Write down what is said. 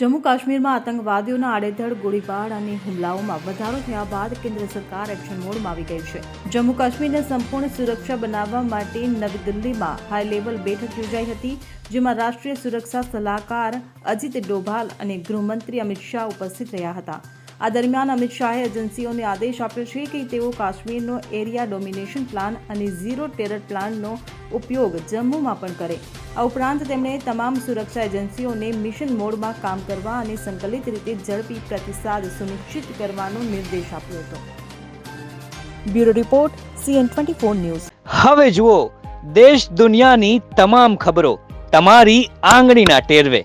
જમ્મુ કાશ્મીરમાં આતંકવાદીઓના આડેધડ, ગોળીબાર અને હુમલાઓમાં વધારો થયા બાદ કેન્દ્ર સરકાર એક્શન મોડમાં આવી ગઈ છે. જમ્મુ કાશ્મીરને સંપૂર્ણ સુરક્ષા બનાવવા માટે નવી દિલ્હીમાં હાઈ લેવલ બેઠક યોજાઈ હતી, જેમાં રાષ્ટ્રીય સુરક્ષા સલાહકાર અજીત ડોભાલ અને ગૃહમંત્રી અમિત શાહ ઉપસ્થિત રહ્યા હતા. આ દરમિયાન અમિત શાહે એજન્સીઓને આદેશ આપ્યો છે કે તેઓ કાશ્મીરનો એરિયા ડોમિનેશન પ્લાન અને ઝીરો ટેરર પ્લાનનો ઉપયોગ જમ્મુમાં પણ કરે. આ ઉપરાંત તેમણે તમામ સુરક્ષા એજન્સીઓને મિશન મોડમાં કામ કરવા અને સંકલિત રીતે ઝડપી પ્રતિસાદ સુનિશ્ચિત કરવાનો નિર્દેશ આપ્યો હતો. Bureau report, CN twenty four news. હવે જુઓ, દેશ દુનિયાની તમામ ખબરો તમારી આંગળીના ટેરવે.